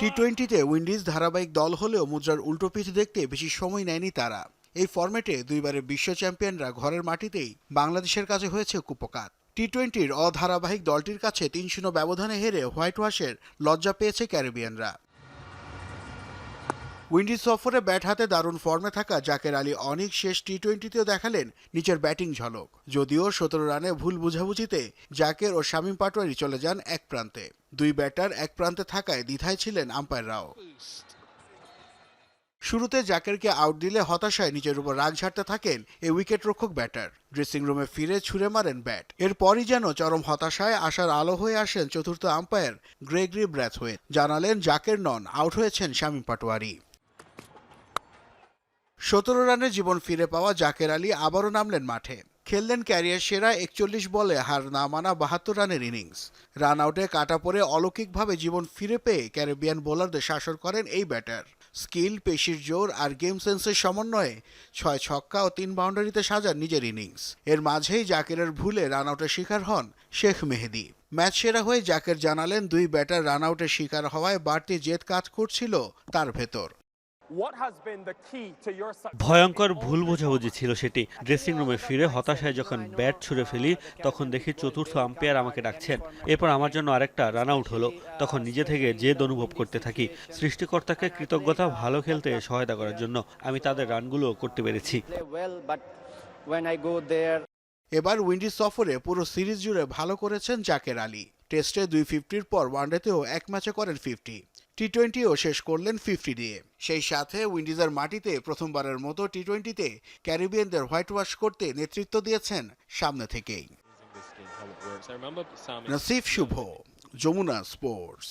টি টোয়েন্টিতে উইন্ডিজ ধারাবাহিক দল হলেও মুদ্রার উল্টো পিঠ দেখতে বেশি সময় নেয়নি তারা। এই ফরম্যাটে দুইবারের বিশ্ব চ্যাম্পিয়নরা ঘরের মাটিতেই বাংলাদেশের কাছে হয়েছে কুপকাত। টি টোয়েন্টির অধারাবাহিক দলটির কাছে তিন শূন্য ব্যবধানে হেরে হোয়াইট ওয়াশের লজ্জা পেয়েছে ক্যারিবিয়ানরা। উইন্ডিজ সফরে ব্যাট হাতে দারুণ ফর্মে থাকা জাকের আলী অনেক শেষ টি টোয়েন্টিতেও দেখালেন নিচের ব্যাটিং ঝলক। যদিও সতেরো রানে ভুল বুঝাবুঝিতে জাকের ও শামীম পাটোয়ারি চলে যান এক প্রান্তে। দুই ব্যাটার এক প্রান্তে থাকায় দ্বিধায় ছিলেন আম্পায়াররাও শুরুতে জাকেরকে আউট দিলে হতাশায় নিজের উপর রাগ ঝাড়তে থাকেন এই উইকেট রক্ষক ব্যাটার। ড্রেসিং রুমে ফিরে ছুড়ে মারেন ব্যাট। এরপরই যেন চরম হতাশায় আসার আলো হয়ে আসেন চতুর্থ আম্পায়ার গ্রেগরি ব্র্যাথওয়েট। জানালেন জাকের নন, আউট হয়েছেন শামীম পাটোয়ারি। সতেরো রানে জীবন ফিরে পাওয়া জাকের আলী আবারও নামলেন মাঠে। খেললেন ক্যারিয়ার সেরা একচল্লিশ বলে হার না মানা বাহাত্তর রানের ইনিংস। রান আউটে কাটা পড়ে অলৌকিকভাবে জীবন ফিরে পেয়ে ক্যারিবিয়ান বোলারদের শাসন করেন এই ব্যাটার। স্কিল, পেশির জোর আর গেম সেন্সের সমন্বয়ে ছয় ছক্কা ও তিন বাউন্ডারিতে সাজান নিজের ইনিংস। এর মাঝেই জাকেরের ভুলে রান আউটের শিকার হন শেখ মেহেদি। ম্যাচ সেরা হয়ে জাকের জানালেন দুই ব্যাটার রান আউটের শিকার হওয়ায় বাড়তি জেদ কাজ করছিল তার ভেতর। What has been the key to your success? ভয়ঙ্কর ভুল বোঝাবুঝি ছিল সেটি ড্রেসিং রুমে ফিরে হতাশায় যখন ব্যাট ছুঁড়ে ফেলি তখন দেখি চতুর্থ আম্পায়ার আমাকে ডাকছেন। এরপর আমার জন্য আরেকটা রান আউট হলো। তখন নিজে থেকে জেদ অনুভব করতে থাকি। সৃষ্টিকর্তাকে কৃতজ্ঞতা ভালো খেলতে সহায়তা করার জন্য আমি তাদের রানগুলো করতে পেরেছি। এবার উইন্ডিজ সফরে পুরো সিরিজ জুড়ে ভালো করেছেন জাকের আলী। টেস্টে দুই ফিফটির পর ওয়ানডেতেও এক ম্যাচে করেন ফিফটি টি টোয়েন্টিও শেষ করলেন ফিফটি দিয়ে। সেই সাথে উইন্ডিজের মাটিতে প্রথমবারের মতো টি টোয়েন্টিতে ক্যারিবিয়ানদের হোয়াইট ওয়াশ করতে নেতৃত্ব দিয়েছেন সামনে থেকেই। নাসিফ শুভ যমুনা স্পোর্টস।